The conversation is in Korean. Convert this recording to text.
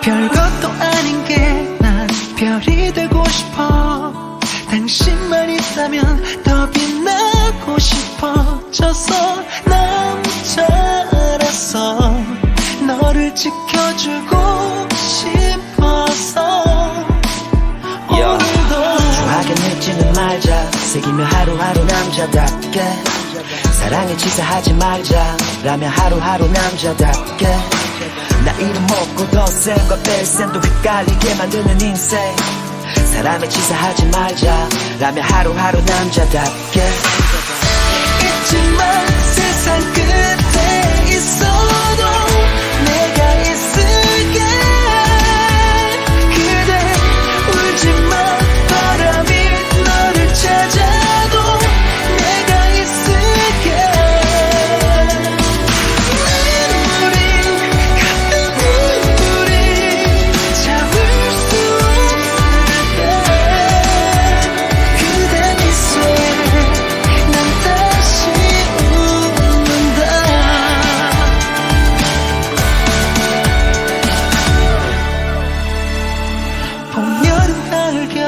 별것도 아닌 게 난 별이 되고 싶어. 당신만 있다면 더 빛나고 싶어져서 남자라서 너를 지켜주고 싶어서. 오늘도 하게 늦지는 말자. 새기며 하루하루 남자답게. 사랑에 치사하지 말자. 라며 하루하루 남자답게. 나 이름 먹고 더센과 뺄센도 헷갈리게 만드는 인생. 사람에 치사하지 말자. 라며 하루하루 남자답게. 잊지 마 வாழ்க்கை